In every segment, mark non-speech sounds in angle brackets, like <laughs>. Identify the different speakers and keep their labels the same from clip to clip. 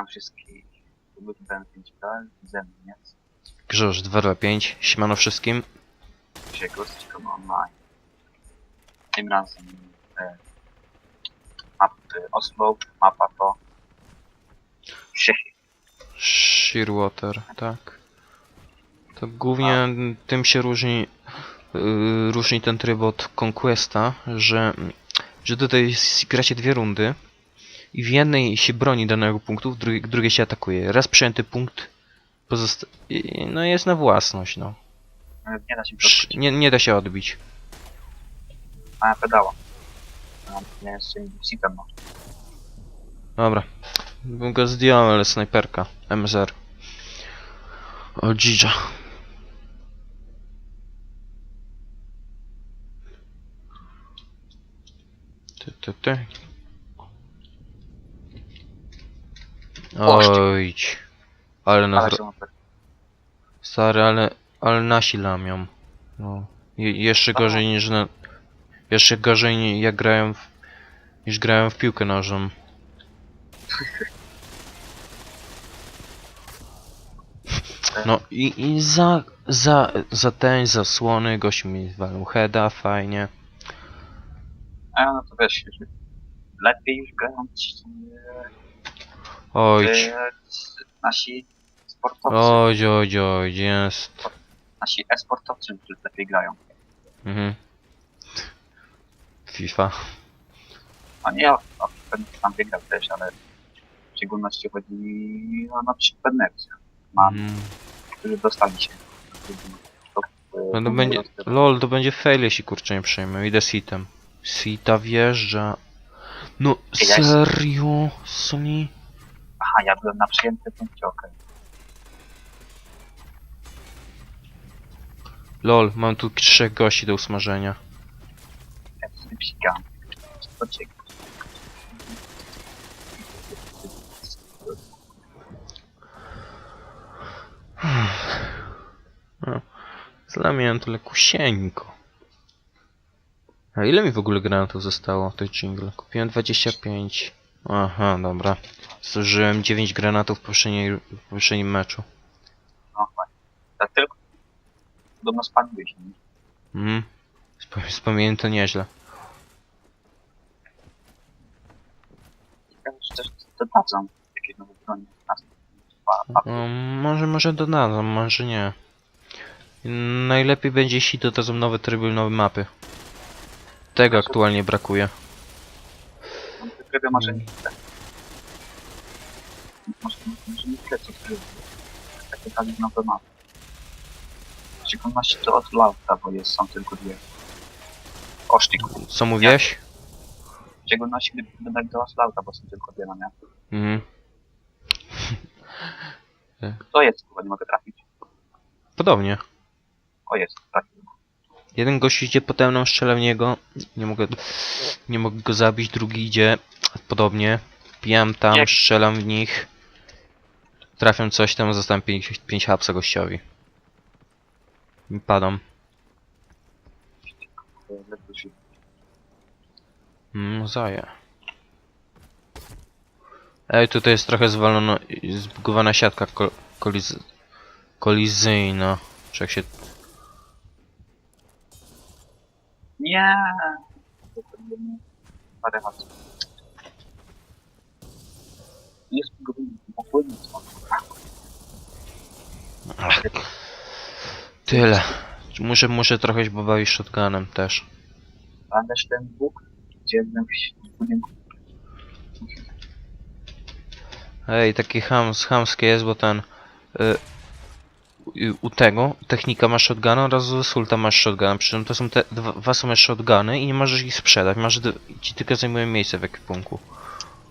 Speaker 1: Witam wszystkich. Wyglądałem 5.pl, ze mną jest
Speaker 2: Grzosz 225, siemano wszystkim.
Speaker 1: dzisiaj Ghost Online. Tym razem e, mapy Oslo, mapa to Czechy.
Speaker 2: Shearwater, tak. To głównie tym się różni, yy, różni ten tryb od Conquesta, że, że tutaj gracie dwie rundy i w jednej się broni danego punktu, w drugiej, drugiej się atakuje. Raz przyjęty punkt pozosta- i- no jest na własność, no.
Speaker 1: E, Nie da się
Speaker 2: Sz-
Speaker 1: przeskoczyć.
Speaker 2: Nie, nie da się odbić.
Speaker 1: A pedała. A, Nie jest no.
Speaker 2: Dobra. Bym go zdjął, ale snajperka. MZR. O Dzidża. Ty, ty, ty. Ojdź. Ale nas...
Speaker 1: Są
Speaker 2: Stary, ale... Ale nasi lamią. No. Je, jeszcze gorzej niż na... Jeszcze gorzej jak grałem w... Niż grałem w piłkę nożną. <laughs> No i, i za, za, za ten zasłony gość mi zwalił heada, fajnie.
Speaker 1: A no to wiesz, że lepiej już grając
Speaker 2: Oj,
Speaker 1: e, nasi sportowcy,
Speaker 2: oj, oj, oj, jest.
Speaker 1: nasi e-sportowcy lepiej grają.
Speaker 2: Mhm. FIFA.
Speaker 1: A nie, o, pewnie tam wygrał też, ale w szczególności chodzi o na przykład Nepcia. Mam,
Speaker 2: Mhm.
Speaker 1: którzy dostali się. To,
Speaker 2: No to będzie, lol, to będzie fail jeśli kurczę nie przejmę. Idę z hitem. Sita wjeżdża. No serio? Sony?
Speaker 1: Aha, ja byłem na przyjęty punkcie, okej.
Speaker 2: Lol, mam tu trzech gości do usmażenia.
Speaker 1: Psikam. To ciekawe.
Speaker 2: Tyle kusieńko. A ile mi w ogóle granatów zostało w tej jingle? Kupiłem 25. Aha, dobra. Zużyłem 9 granatów w poprzedniej, w poprzednim meczu.
Speaker 1: No fajnie. Tak tylko. Podobno spaliłeś, nie?
Speaker 2: Mhm. Wspom- Wspomniałem to nieźle.
Speaker 1: Ciekawe, czy też dodadzą jakieś nowe bronie. A, a,
Speaker 2: Um, może, może dodadzą, może nie. Najlepiej będzie jeśli dodadzą nowe tryby, nowe mapy. Tego aktualnie brakuje.
Speaker 1: A te tryby może. Może, nie chcę co tryby. Takie kali nowe mapy. W szczególności to od Lauta, bo jest, są tylko dwie. Kosztik.
Speaker 2: Co mówiłeś?
Speaker 1: W szczególności gdyby dodać do Oslauta, bo są tylko dwie, no nie?
Speaker 2: Mhm.
Speaker 1: To jest, chyba nie mogę trafić.
Speaker 2: Podobnie.
Speaker 1: O jest, trafił.
Speaker 2: Jeden gość idzie potem mną, strzelę w niego. Nie mogę, nie mogę go zabić, drugi idzie podobnie. Pijam tam,
Speaker 1: Jak-
Speaker 2: strzelam w nich. Trafiam coś tam, zostałem 5, 5 hapsa gościowi. I padam. Mm, zaję. Ej, tutaj jest trochę zwalono, zbugowana siatka ko koliz kolizyjna. Czy jak się...
Speaker 1: Nie. Parę razy. Jest go popłynąć.
Speaker 2: Tyle. Muszę, muszę trochę się pobawić shotgunem też.
Speaker 1: Pamiętasz ten Bóg? Gdzie w budynku
Speaker 2: Ej, taki hams, chamskie jest, bo ten... Y, u tego technika ma shotguna oraz u sulta masz shotguna. Przy czym to są te dwa, dwa same shotguny i nie możesz ich sprzedać. Masz ci tylko zajmują miejsce w ekwipunku.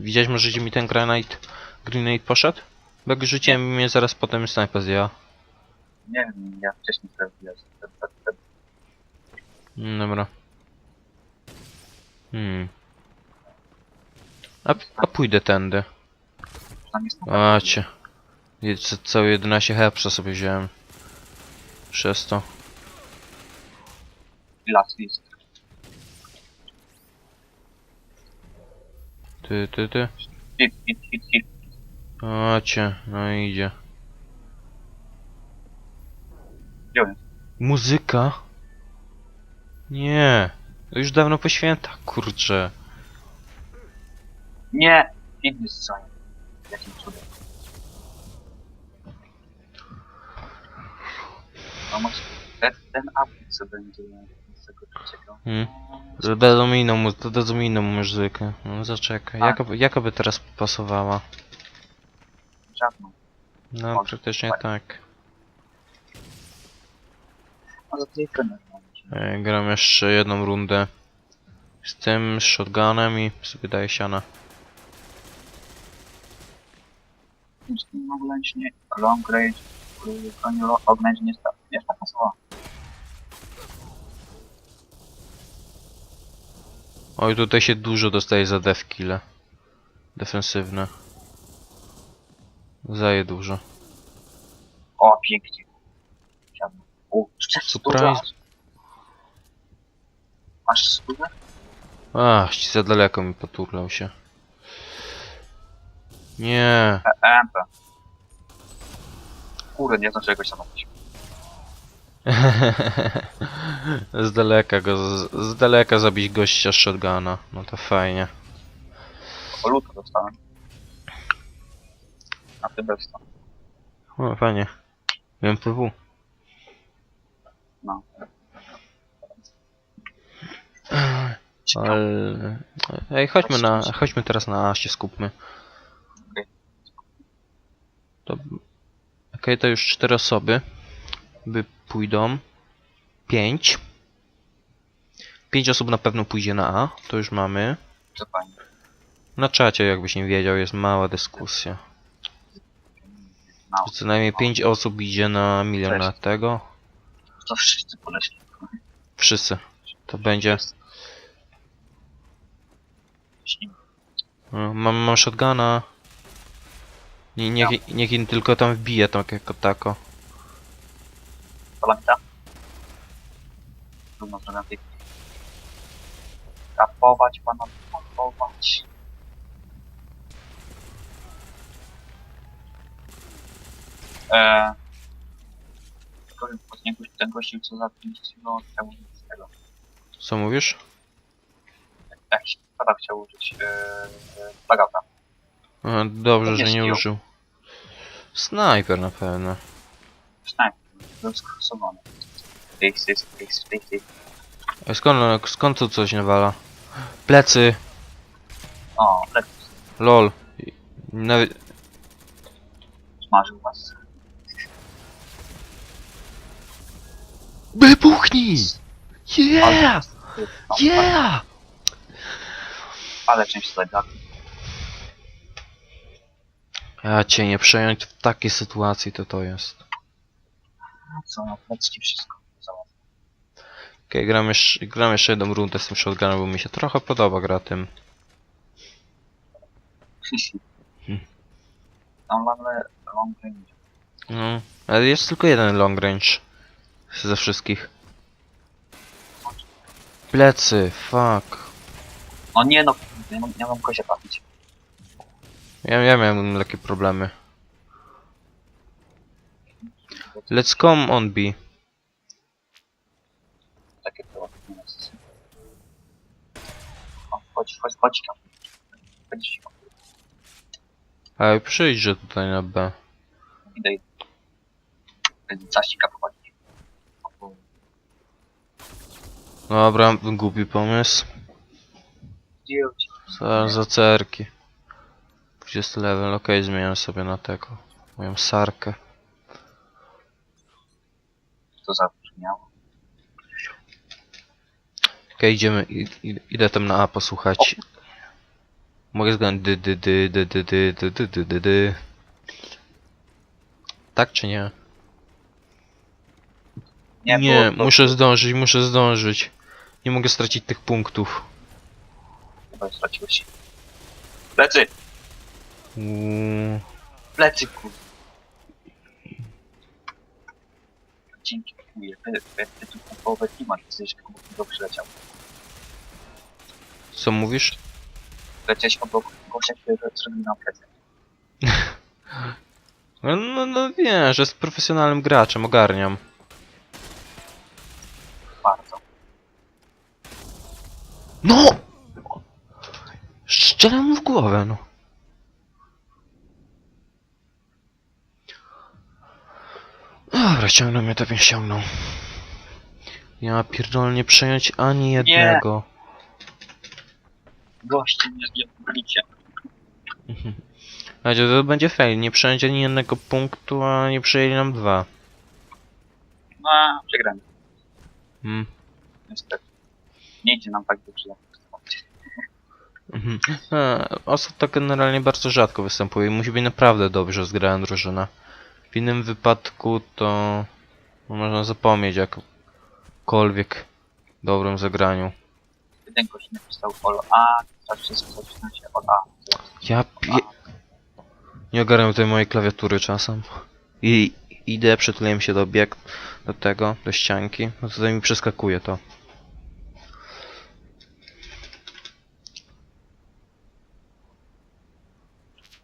Speaker 2: Widziałeś może gdzie mi ten granite, grenade poszedł? Bo jak rzuciłem mnie zaraz potem snajpa zdjęła.
Speaker 1: Nie wiem, ja wcześniej zrobiłem.
Speaker 2: Mm, Dobra. Hmm. A, a pójdę tędy. A cię. Całe 11 hepsa sobie wziąłem. Przez to.
Speaker 1: las jest.
Speaker 2: Ty, ty, ty.
Speaker 1: Hit, hit, hit, hit.
Speaker 2: A cię, no idzie.
Speaker 1: Gdzie on jest?
Speaker 2: Muzyka? Nie. To już dawno po świętach, kurczę.
Speaker 1: Nie! Hit jest za Jakim cudem. No może ten, ten update co będzie z tego trzeciego.
Speaker 2: Hmm. Dadzą mi inną, mu- dadzą inną muzykę. No zaczekaj,
Speaker 1: A.
Speaker 2: jaka, by- jaka by teraz pasowała?
Speaker 1: Żadną.
Speaker 2: No
Speaker 1: Może.
Speaker 2: praktycznie
Speaker 1: Tak.
Speaker 2: tak.
Speaker 1: A za tej trener.
Speaker 2: E, Gram jeszcze jedną rundę z tym, z shotgunem i sobie daję siana.
Speaker 1: Już tym oglęcznie, long range, koniu oględź nie sta. Nie taka
Speaker 2: Oj, tutaj się dużo dostaje za def kille. Defensywne. Zaje dużo.
Speaker 1: O, pięknie. O,
Speaker 2: Surprise.
Speaker 1: Masz stówę?
Speaker 2: Ach, ci za daleko mi poturlał się. Nie.
Speaker 1: E, EMP. Kurde, nie zdążyłem go zabrać. <laughs>
Speaker 2: z daleka go, z, z daleka zabić gościa z shotguna. No to fajnie.
Speaker 1: O, lutę dostałem. Na tym bezsta.
Speaker 2: O, fajnie. MPW.
Speaker 1: No.
Speaker 2: Ale... Ej, chodźmy na, chodźmy teraz na A się skupmy.
Speaker 1: Okej.
Speaker 2: To... Okej, to już cztery osoby. By pójdą. Pięć. Pięć osób na pewno pójdzie na A, to już mamy.
Speaker 1: To fajnie.
Speaker 2: Na czacie, jakbyś nie wiedział, jest mała dyskusja.
Speaker 1: No,
Speaker 2: Co najmniej pięć osób idzie na milion lat tego.
Speaker 1: to wszyscy poleśli.
Speaker 2: Wszyscy. To będzie. No, Mam, mam shotguna. Nie, niech, niech im tylko tam wbije tak jako tako.
Speaker 1: Palamita. Trudno zrobię tej. Kapować pana, kapować. Eee, ten gościu co zabiliście go chciał użyć z tego.
Speaker 2: Co mówisz?
Speaker 1: Jak się pada chciał użyć eee, plagata.
Speaker 2: A, dobrze, że
Speaker 1: nie
Speaker 2: użył. Snajper na pewno.
Speaker 1: Sniper. Był skrosowany. Fix, fix, fix, fix, fix.
Speaker 2: A skąd, skąd tu coś nawala? Plecy!
Speaker 1: O, lek
Speaker 2: Lol. Nawet...
Speaker 1: smażył was.
Speaker 2: Wybuchnij! Yeah!
Speaker 1: No,
Speaker 2: Yeah!
Speaker 1: Ale czymś tak.
Speaker 2: Ja cię nie przejąć w takiej sytuacji to to jest.
Speaker 1: Co, na plecki wszystko. Załatwię.
Speaker 2: Okej, gram, jeszcze, gram jeszcze jedną rundę z tym shotgunem, bo mi się trochę podoba gra tym. Hmm.
Speaker 1: Tam mamy long range.
Speaker 2: No, ale jest tylko jeden long range. Ze wszystkich. Plecy, fuck.
Speaker 1: No nie no, nie, mam- nie mam kozie trafić.
Speaker 2: Ja, ja miałem takie problemy. Let's come on B.
Speaker 1: Takie było chodź, chodź, chodź tam. Chodź,
Speaker 2: Ale przyjdźże tutaj na B.
Speaker 1: idę, idę. Zasika pochodzi.
Speaker 2: Dobra, głupi pomysł.
Speaker 1: Zdjąć.
Speaker 2: Za, za cerki. 20 level, okej, zmieniam sobie na tego. Moją sarkę.
Speaker 1: To zabrzmiało.
Speaker 2: Okej, idziemy, i, i, idę tam na A posłuchać Mogę zgadnąć dy dy dy dy dy dy dy dy dy dy dy. Tak czy nie?
Speaker 1: Nie,
Speaker 2: Nie,
Speaker 1: było to-
Speaker 2: muszę zdążyć, muszę zdążyć. Nie mogę stracić tych punktów.
Speaker 1: Chyba straciłeś. Plecy!
Speaker 2: Uuu.
Speaker 1: Plecy, kur... Kupuję. Jak ty tu połowę klimat, obok niego przyleciał.
Speaker 2: Co mówisz?
Speaker 1: Leciałeś obok gościa, który zrobił nam plecy. <laughs>
Speaker 2: No, no, no wiesz, jest profesjonalnym graczem, ogarniam.
Speaker 1: Bardzo.
Speaker 2: No! Strzelam mu w głowę, no. Dobra, ściągnął mnie, to ściągnął. Ja pierdolę nie przejąć ani jednego.
Speaker 1: Goście nie zjadlicie.
Speaker 2: Znaczy, to będzie fail, nie przejąć ani jednego punktu, a nie przejęli nam dwa.
Speaker 1: No, przegramy.
Speaker 2: Mm.
Speaker 1: Niestety. Nie idzie nam tak dobrze. jak
Speaker 2: Mhm. E, Osób to generalnie bardzo rzadko występuje i musi być naprawdę dobrze zgrana drużyna. W innym wypadku to można zapomnieć jakkolwiek dobrym zagraniu.
Speaker 1: Jeden gość napisał all A, tak wszystko zaczyna się od A.
Speaker 2: Ja pie... Nie ogarniam tej mojej klawiatury czasem. I idę, przytuliłem się do bieg, do tego, do ścianki, no tutaj mi przeskakuje to.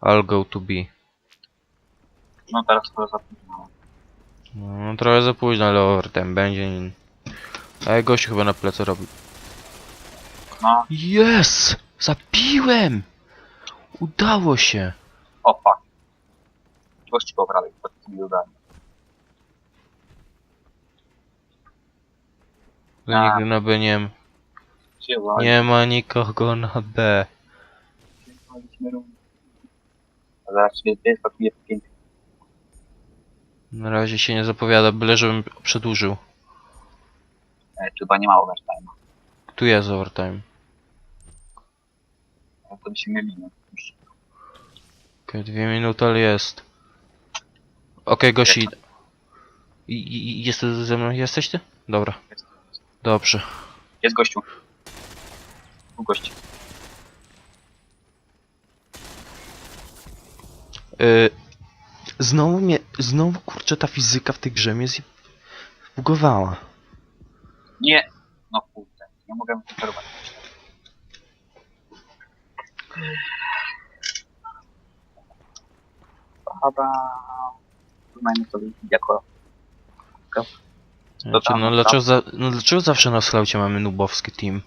Speaker 2: I'll go to B.
Speaker 1: No teraz to zapomniałem.
Speaker 2: No, trochę za późno, ale overtime będzie. nin. Ej, gościu chyba na plecy robi.
Speaker 1: No,
Speaker 2: Yes! Zabiłem! Udało się!
Speaker 1: o fuck. Gości pobrali pod tymi udami.
Speaker 2: To
Speaker 1: A.
Speaker 2: nigdy na B nie, m-
Speaker 1: Siema.
Speaker 2: nie ma nikogo na B.
Speaker 1: Zaraz się wyskakuje w pięć.
Speaker 2: Na razie się nie zapowiada, byle żebym przedłużył.
Speaker 1: E, tu chyba nie ma overtime.
Speaker 2: Tu jest overtime.
Speaker 1: Ale to by się.
Speaker 2: Okej, dwie minuty, ale jest. Okej, gości. I, i, i jest ze mną? Jesteś ty? Dobra. Dobrze.
Speaker 1: Jest gościu. Tu gości.
Speaker 2: Y, znowu mnie, znowu kurczę ta fizyka w tej grze mnie zbugowała.
Speaker 1: Nie! No kurde, nie mogę. To chyba... Uznajmy to jako...
Speaker 2: Znaczy,
Speaker 1: tam,
Speaker 2: no,
Speaker 1: tam.
Speaker 2: dlaczego, za, no dlaczego zawsze na slaucie mamy nubowski team?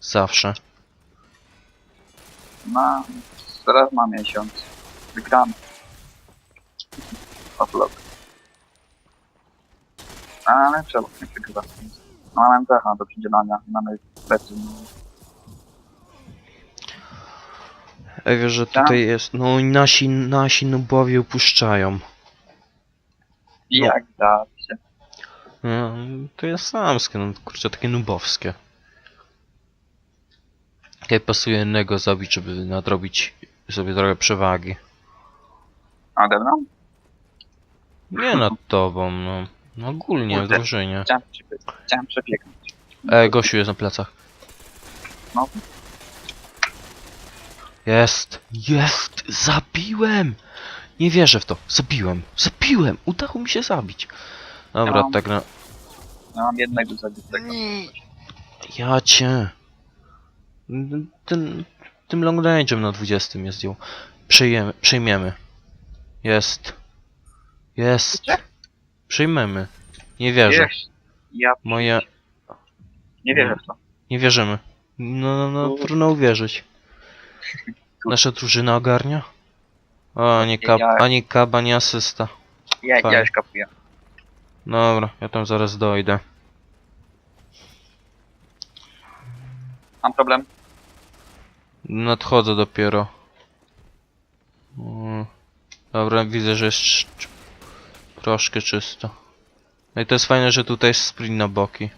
Speaker 2: Zawsze.
Speaker 1: No, zaraz ma miesiąc. Wygramy. Hatırladım. Aa, ne çabuk ne kötü bastınız. Ama ben daha da ikinci
Speaker 2: lan yakından bezdim.
Speaker 1: Ewie, że
Speaker 2: tutaj jest. No i nasi, nasi nubowie upuszczają. No.
Speaker 1: Jak da się.
Speaker 2: No, to jest samskie, no kurczę, takie nubowskie. Tutaj pasuje innego zabić, żeby nadrobić sobie trochę przewagi.
Speaker 1: Ode mną?
Speaker 2: Nie nad tobą, no. No ogólnie w
Speaker 1: Kurde.
Speaker 2: drużynie.
Speaker 1: Chciałem, przebie- chciałem przebiegnąć.
Speaker 2: E, gościu jest na plecach.
Speaker 1: No.
Speaker 2: Jest! Jest! Zabiłem! Nie wierzę w to. Zabiłem! Zabiłem! Udało mi się zabić. Dobra,
Speaker 1: No.
Speaker 2: tak na...
Speaker 1: Ja mam jednego zabitego.
Speaker 2: Ja cię. Ten, tym long range'em na 20 mnie zdjął. Przejmiemy, przejmiemy. Jest. Jest. Przyjmiemy. Nie wierzę.
Speaker 1: Wiesz, ja
Speaker 2: Moje...
Speaker 1: nie wierzę w to.
Speaker 2: Nie wierzymy. No, no, no,
Speaker 1: No.
Speaker 2: trudno uwierzyć. <laughs> Nasza drużyna ogarnia? O, ani kab, ani asysta.
Speaker 1: Ja,
Speaker 2: Fajnie.
Speaker 1: ja już kapuję.
Speaker 2: Dobra, ja tam zaraz dojdę.
Speaker 1: Mam problem.
Speaker 2: Nadchodzę dopiero. Mm. Dobra, widzę, że jest cz- troszkę czysto. No i to jest fajne, że tutaj jest sprint na boki.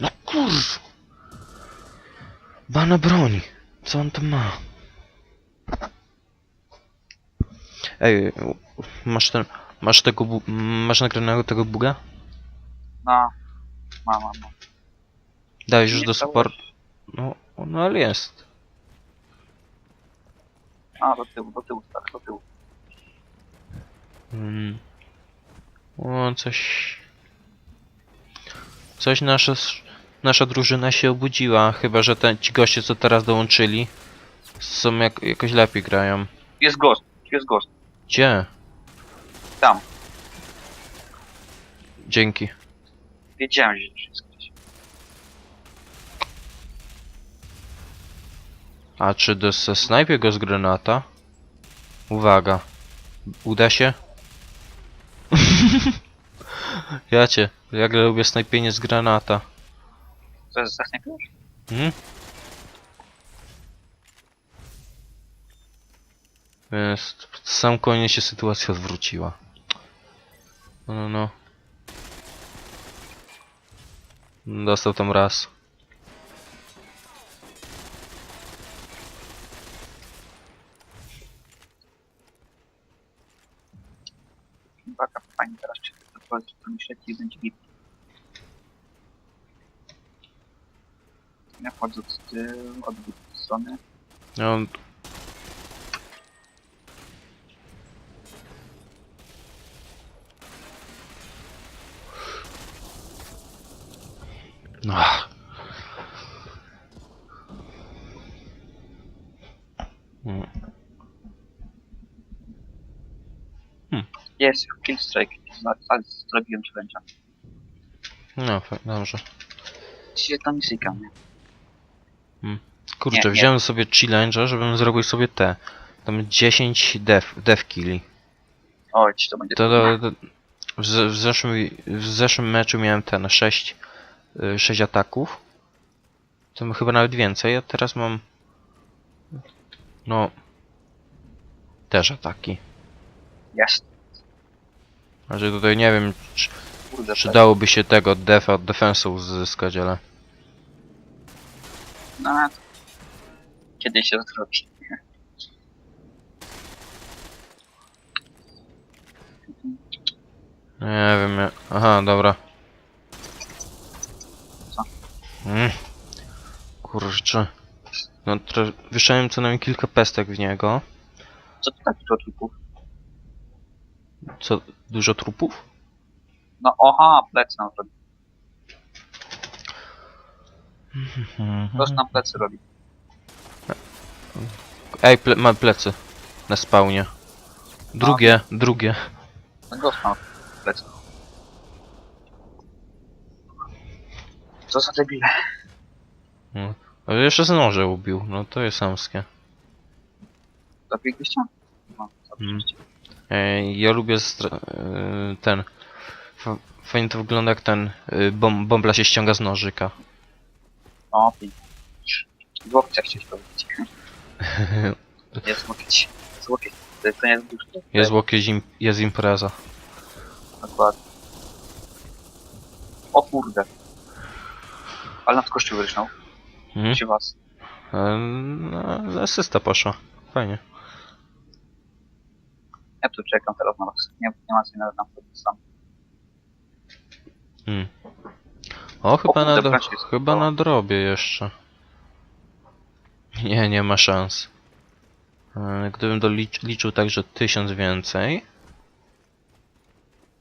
Speaker 2: No kurw! Bana broni. Co on tam ma? Ej, masz ten... Masz tego bu- Masz nagranego tego buga?
Speaker 1: No. Mam, mam, mam.
Speaker 2: Dałeś już do support... No, no ale jest.
Speaker 1: A, do tyłu, do tyłu, tak, do tyłu.
Speaker 2: Mm. O, coś... Coś nasza, nasza drużyna się obudziła, chyba że te, ci goście co teraz dołączyli są jak, jakoś lepiej grają.
Speaker 1: Jest ghost, jest ghost.
Speaker 2: Gdzie?
Speaker 1: Tam.
Speaker 2: Dzięki.
Speaker 1: Wiedziałem, że jest
Speaker 2: A czy snajpie go z granata? Uwaga. Uda się? <laughs> ja cię, jak lubię snajpienie z granata.
Speaker 1: Jest zasniepujesz?
Speaker 2: Hmm? Jest. Sam koniec się sytuacja odwróciła. No, no, no. Dostał tam raz.
Speaker 1: Baka, fajnie teraz czy to powiedz, będzie git. Ja wchodzę od tyłu, od drugiej strony.
Speaker 2: No, Ach. Mm.
Speaker 1: Jest, kill strike. Za- za- Zrobiłem challenge'a.
Speaker 2: No, fa- dobrze.
Speaker 1: Dzisiaj tam misyjka, nie?
Speaker 2: Kurczę,
Speaker 1: Nie, nie.
Speaker 2: wziąłem sobie challenge'a, żebym zrobił sobie te. Tam 10 def, def killi.
Speaker 1: Oj, ci to będzie
Speaker 2: To, to, to, w, ze- w, zeszłym, w zeszłym meczu miałem ten 6, 6 ataków. To chyba nawet więcej, a teraz mam. No. Też ataki.
Speaker 1: Jest.
Speaker 2: Znaczy tutaj nie wiem, czy,
Speaker 1: Kurde,
Speaker 2: czy
Speaker 1: tak.
Speaker 2: dałoby się tego defa defensu uzyskać, ale.
Speaker 1: No, to kiedyś się zrobi.
Speaker 2: Nie wiem. ja- Aha, dobra.
Speaker 1: Co?
Speaker 2: Mm. Kurczę. No, tro- wyszedłem co najmniej kilka pestek w niego.
Speaker 1: Co to tak dużo trupów?
Speaker 2: Co, dużo trupów?
Speaker 1: No, oha, plecy nam robi. Ghost nam plecy robi.
Speaker 2: Ej, ple ma plecy. Na spawnie. Drugie, drugie.
Speaker 1: No, nam plecy. Co za debile.
Speaker 2: Ale jeszcze z noże ubił, no to jest samskie.
Speaker 1: Zabiegliście? No,
Speaker 2: Mm. Ej, ja lubię yy, ten. Fajnie to wygląda jak ten yy, bom bombla się ściąga z nożyka.
Speaker 1: O, pięknie. Z łokcia chciałeś powiedzieć. <laughs> Jest łokieć. Jest łokieć. To jest duży.
Speaker 2: Jest łokieć, im jest impreza.
Speaker 1: Dokładnie. O kurde. Ale nad kościół wyrysznął.
Speaker 2: Mhm.
Speaker 1: Czy was?
Speaker 2: E, no, asysta poszła. Fajnie.
Speaker 1: Ja tu czekam teraz na was. Nie, nie ma co nawet na to sam.
Speaker 2: Mm. O, chyba,
Speaker 1: kurde,
Speaker 2: na, dro-
Speaker 1: jest
Speaker 2: chyba na drobie jeszcze. Nie, nie ma szans. E, Gdybym dolicz, liczył także tysiąc więcej.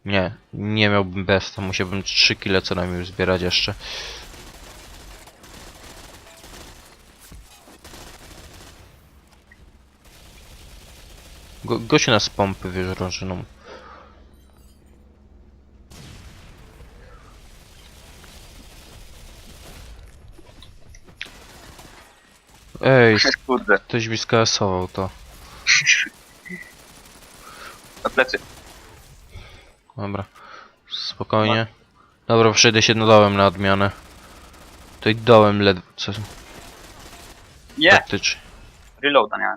Speaker 2: Nie, nie miałbym besta, musiałbym 3 kile co najmniej zbierać jeszcze. Go, gościu nas z pompy wiesz, rożyną. Ej, <laughs>
Speaker 1: Kurde.
Speaker 2: ktoś mi skasował to. <laughs>
Speaker 1: Na plecy.
Speaker 2: Dobra. Spokojnie. Dobra, przejdę się dołem na odmianę. Tutaj dołem ledwo. Co?
Speaker 1: Nie!
Speaker 2: Praktycznie.
Speaker 1: Reloada
Speaker 2: nie.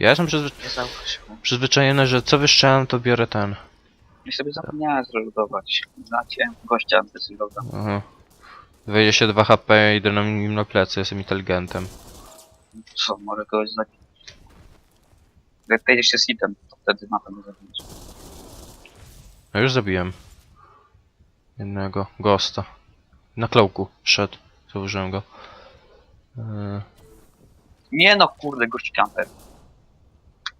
Speaker 2: Ja jestem przyzwy
Speaker 1: Nie zauważyłem.
Speaker 2: przyzwyczajony, że co wyszczałem, to biorę ten.
Speaker 1: I sobie zapomniałem zreloadować. Znacie gościa bez reloada.
Speaker 2: Aha. 22 HP, idę na nim na plecy, jestem inteligentem.
Speaker 1: Co, może kogoś zabić? Jak pojedziesz się z hitem, to wtedy na pewno zabijesz.
Speaker 2: Ja już zabiłem. Jednego ghosta. Na klołku szedł. Założyłem go. Yy,
Speaker 1: Nie no, kurde, gość.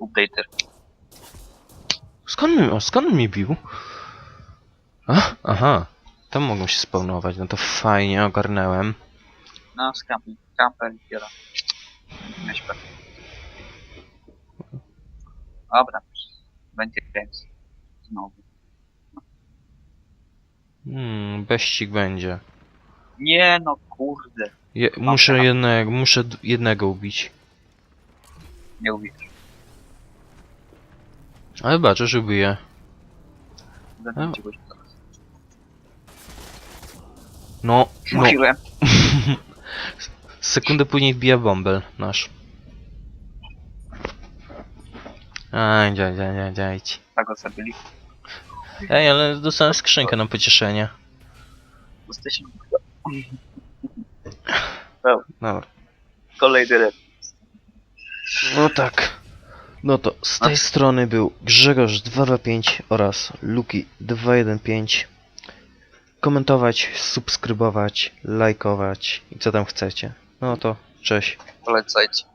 Speaker 1: Updater.
Speaker 2: skąd, mi, skąd mi bił? A, aha. Tam mogą się spawnować, no to fajnie, ogarnęłem.
Speaker 1: No, z camper, camper i śpię. Dobra, będzie games. Znowu.
Speaker 2: Hmm, beścik będzie.
Speaker 1: Nie no, kurde.
Speaker 2: Je, muszę jednego, muszę d- jednego ubić.
Speaker 1: Nie uwierzysz.
Speaker 2: Ale zobaczę, że.
Speaker 1: Zabijcie teraz.
Speaker 2: No, no.
Speaker 1: Mówiłem. <laughs>
Speaker 2: Sekundę później wbija bąbel nasz. Aj, dziaj, dziaj, dziaj, dziaj.
Speaker 1: Tak go zabili.
Speaker 2: Ej, ale dostałem skrzynkę na pocieszenie.
Speaker 1: Jesteśmy <laughs>
Speaker 2: Dobra.
Speaker 1: kolejny red.
Speaker 2: No tak. No to z tej strony był Grzegorz 225 oraz Luki 215. Komentować, subskrybować, lajkować i co tam chcecie. No to cześć.
Speaker 1: Polecajcie.